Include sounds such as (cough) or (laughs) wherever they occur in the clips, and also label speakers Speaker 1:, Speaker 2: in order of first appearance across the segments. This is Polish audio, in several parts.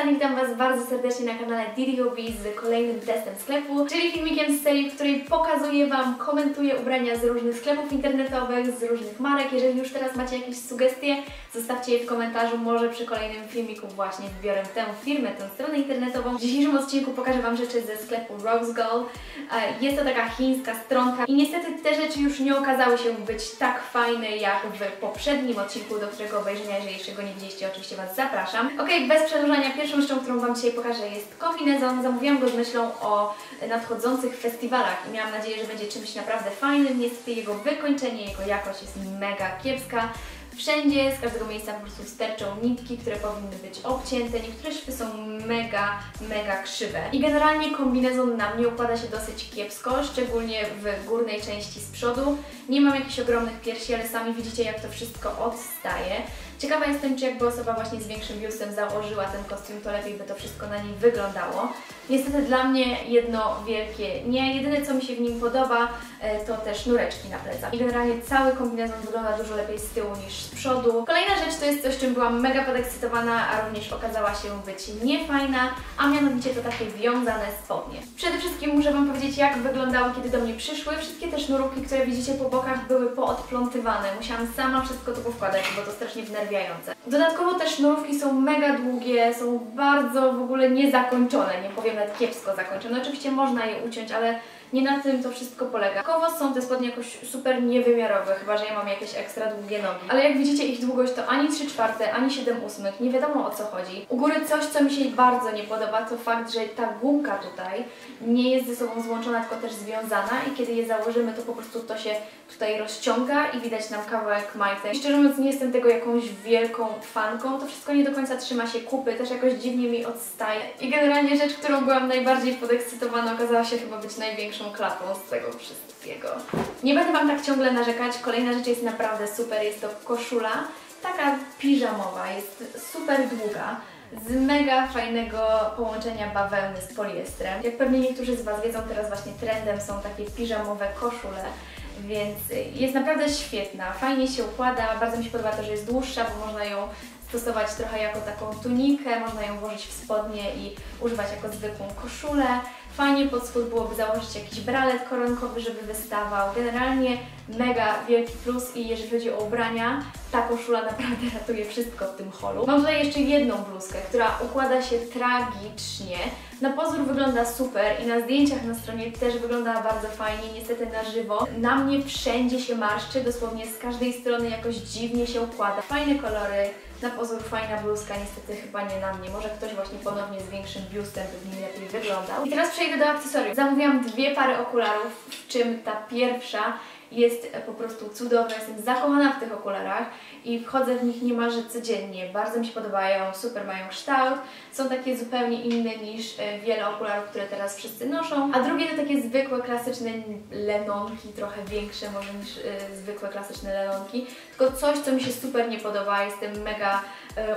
Speaker 1: Witam Was bardzo serdecznie na kanale DDOB z kolejnym testem sklepu, czyli filmikiem z serii, w której pokazuję Wam, komentuję ubrania z różnych sklepów internetowych, z różnych marek. Jeżeli już teraz macie jakieś sugestie, zostawcie je w komentarzu, może przy kolejnym filmiku właśnie wybiorę tę firmę, tę stronę internetową. W dzisiejszym odcinku pokażę Wam rzeczy ze sklepu Rose Gold. E, Jest to taka chińska stronka i niestety te rzeczy już nie okazały się być tak fajne jak w poprzednim odcinku, do którego obejrzenia, jeżeli jeszcze go nie widzieliście, oczywiście Was zapraszam. Ok, bez przedłużania, pierwszą rzeczą, którą Wam dzisiaj pokażę jest kombinezon. Zamówiłam go z myślą o nadchodzących festiwalach i miałam nadzieję, że będzie czymś naprawdę fajnym. Niestety jego wykończenie, jego jakość jest mega kiepska. Wszędzie, z każdego miejsca po prostu sterczą nitki, które powinny być obcięte. Niektóre szwy są mega, mega krzywe. I generalnie kombinezon na mnie układa się dosyć kiepsko, szczególnie w górnej części z przodu. Nie mam jakichś ogromnych piersi, ale sami widzicie jak to wszystko odstaje. Ciekawa jestem, czy jakby osoba właśnie z większym biustem założyła ten kostium, to lepiej by to wszystko na niej wyglądało. Niestety dla mnie jedno wielkie nie. Jedyne co mi się w nim podoba e, to te sznureczki na plecach. I generalnie cały kombinezon wygląda dużo lepiej z tyłu niż z przodu. Kolejna rzecz to jest coś, czym byłam mega podekscytowana, a również okazała się być niefajna, a mianowicie to takie wiązane spodnie. Przede wszystkim muszę Wam powiedzieć, jak wyglądały, kiedy do mnie przyszły. Wszystkie te sznurówki, które widzicie po bokach, były poodplątywane. Musiałam sama wszystko to powkładać, bo to strasznie Dodatkowo te sznurówki są mega długie, są bardzo w ogóle niezakończone, nie powiem nawet kiepsko zakończone. Oczywiście można je uciąć, ale nie na tym to wszystko polega. Kowo są te spodnie jakoś super niewymiarowe, chyba że ja mam jakieś ekstra długie nogi. Ale jak widzicie ich długość to ani 3 czwarte, ani 7 ósmych, nie wiadomo o co chodzi. U góry coś, co mi się bardzo nie podoba, to fakt, że ta gumka tutaj nie jest ze sobą złączona, tylko też związana i kiedy je założymy, to po prostu to się tutaj rozciąga i widać nam kawałek majty. I szczerze mówiąc nie jestem tego jakąś wielką fanką, to wszystko nie do końca trzyma się kupy, też jakoś dziwnie mi odstaje. I generalnie rzecz, którą byłam najbardziej podekscytowana, okazała się chyba być największą klapą z tego wszystkiego. Nie będę Wam tak ciągle narzekać, kolejna rzecz jest naprawdę super, jest to koszula, taka piżamowa, jest super długa, z mega fajnego połączenia bawełny z poliestrem. Jak pewnie niektórzy z Was wiedzą, teraz właśnie trendem są takie piżamowe koszule, więc jest naprawdę świetna, fajnie się układa, bardzo mi się podoba to, że jest dłuższa, bo można ją stosować trochę jako taką tunikę, można ją włożyć w spodnie i używać jako zwykłą koszulę. Fajnie pod spód byłoby założyć jakiś bralet koronkowy, żeby wystawał. Generalnie mega wielki plus i jeżeli chodzi o ubrania, ta koszula naprawdę (laughs) ratuje wszystko w tym holu. Mam tutaj jeszcze jedną bluzkę, która układa się tragicznie. Na pozór wygląda super i na zdjęciach na stronie też wygląda bardzo fajnie, niestety na żywo. Na mnie wszędzie się marszczy, dosłownie z każdej strony jakoś dziwnie się układa. Fajne kolory, na pozór fajna bluzka, niestety chyba nie na mnie. Może ktoś właśnie ponownie z większym biustem by w nim lepiej wyglądał. I teraz przejdę do akcesoriów. Zamówiłam dwie pary okularów, w czym ta pierwsza jest po prostu cudowna, jestem zakochana w tych okularach i wchodzę w nich niemalże codziennie. Bardzo mi się podobają, super mają kształt, są takie zupełnie inne niż e, wiele okularów, które teraz wszyscy noszą. A drugie to takie zwykłe, klasyczne lenonki, trochę większe może niż y, zwykłe, klasyczne lenonki, tylko coś, co mi się super nie podoba, jestem mega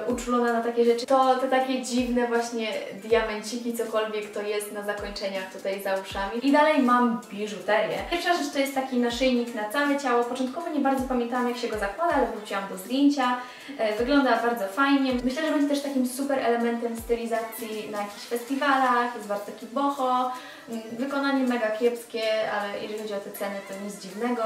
Speaker 1: y, uczulona na takie rzeczy. To te takie dziwne właśnie diamenciki, cokolwiek to jest na zakończeniach tutaj za uszami. I dalej mam biżuterię. Pierwsza rzecz to jest taki naszyjnik na całe ciało. Początkowo nie bardzo pamiętałam jak się go zakłada, ale wróciłam do zdjęcia. Wygląda bardzo fajnie. Myślę, że będzie też takim super elementem stylizacji na jakichś festiwalach, jest bardzo taki boho. Wykonanie mega kiepskie, ale jeżeli chodzi o te ceny, to nic dziwnego.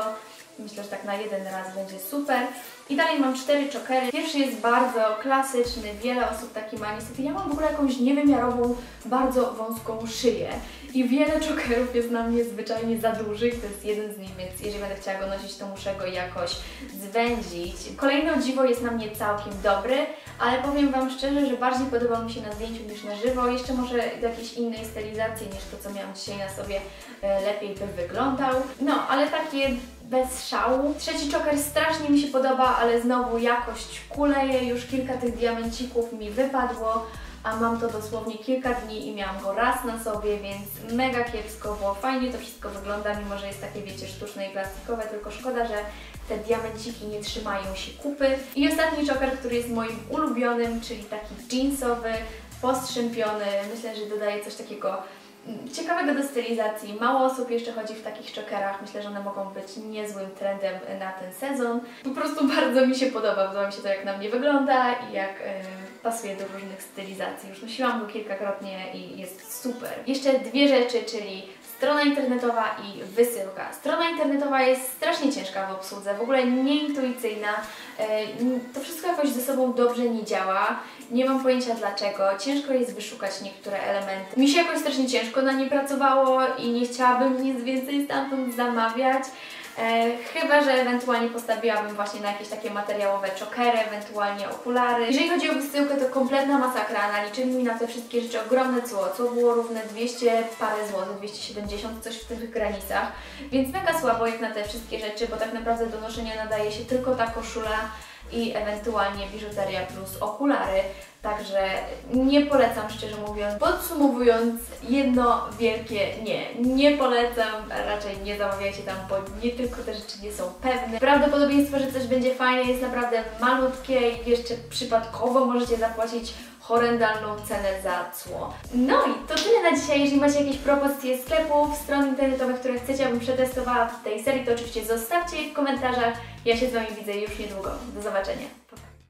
Speaker 1: Myślę, że tak na jeden raz będzie super. I dalej mam cztery chokery. Pierwszy jest bardzo klasyczny, wiele osób taki ma. Niestety ja mam w ogóle jakąś niewymiarową, bardzo wąską szyję. I wiele chokerów jest na mnie zwyczajnie za dużych, to jest jeden z nich, więc jeżeli będę chciała go nosić, to muszę go jakoś zwędzić. Kolejny o dziwo jest na mnie całkiem dobry, ale powiem Wam szczerze, że bardziej podobał mi się na zdjęciu niż na żywo. Jeszcze może do jakiejś innej stylizacji niż to, co miałam dzisiaj na sobie, e, lepiej by wyglądał. No, ale takie bez szału. Trzeci choker strasznie mi się podoba, ale znowu jakość kuleje, już kilka tych diamencików mi wypadło a mam to dosłownie kilka dni i miałam go raz na sobie, więc mega kiepsko, bo fajnie to wszystko wygląda, mimo że jest takie, wiecie, sztuczne i plastikowe, tylko szkoda, że te diamenciki nie trzymają się kupy. I ostatni choker, który jest moim ulubionym, czyli taki jeansowy, postrzępiony, myślę, że dodaje coś takiego ciekawego do stylizacji. Mało osób jeszcze chodzi w takich chokerach. Myślę, że one mogą być niezłym trendem na ten sezon. Po prostu (laughs) bardzo mi się podoba. Podoba mi się to, jak na mnie wygląda i jak e, pasuje do różnych stylizacji. Już nosiłam go kilkakrotnie i jest super. Jeszcze dwie rzeczy, czyli strona internetowa i wysyłka. Strona internetowa jest strasznie ciężka w obsłudze, w ogóle nieintuicyjna. E, To wszystko jakoś ze sobą dobrze nie działa. Nie mam pojęcia dlaczego. Ciężko jest wyszukać niektóre elementy. Mi się jakoś strasznie ciężko na nie pracowało i nie chciałabym nic więcej stamtąd zamawiać. E, chyba, że ewentualnie postawiłabym właśnie na jakieś takie materiałowe chokery, ewentualnie okulary. Jeżeli chodzi o wysyłkę, to kompletna masakra. Naliczyli mi na te wszystkie rzeczy ogromne cło. Cło było równe 200 parę złotych, 270, coś w tych granicach. Więc mega słabo jak na te wszystkie rzeczy, bo tak naprawdę do noszenia nadaje się tylko ta koszula i ewentualnie biżuteria plus okulary. Także nie polecam, szczerze mówiąc. Podsumowując, jedno wielkie nie. Nie polecam, raczej nie zamawiajcie tam, bo nie tylko te rzeczy nie są pewne. Prawdopodobieństwo, że coś będzie fajne jest naprawdę malutkie i jeszcze przypadkowo możecie zapłacić horrendalną cenę za cło. No i to tyle na dzisiaj. Jeżeli macie jakieś propozycje sklepów, stron internetowych, które chcecie, abym przetestowała w tej serii, to oczywiście zostawcie je w komentarzach. Ja się z Wami widzę już niedługo. Do zobaczenia. Pa, pa.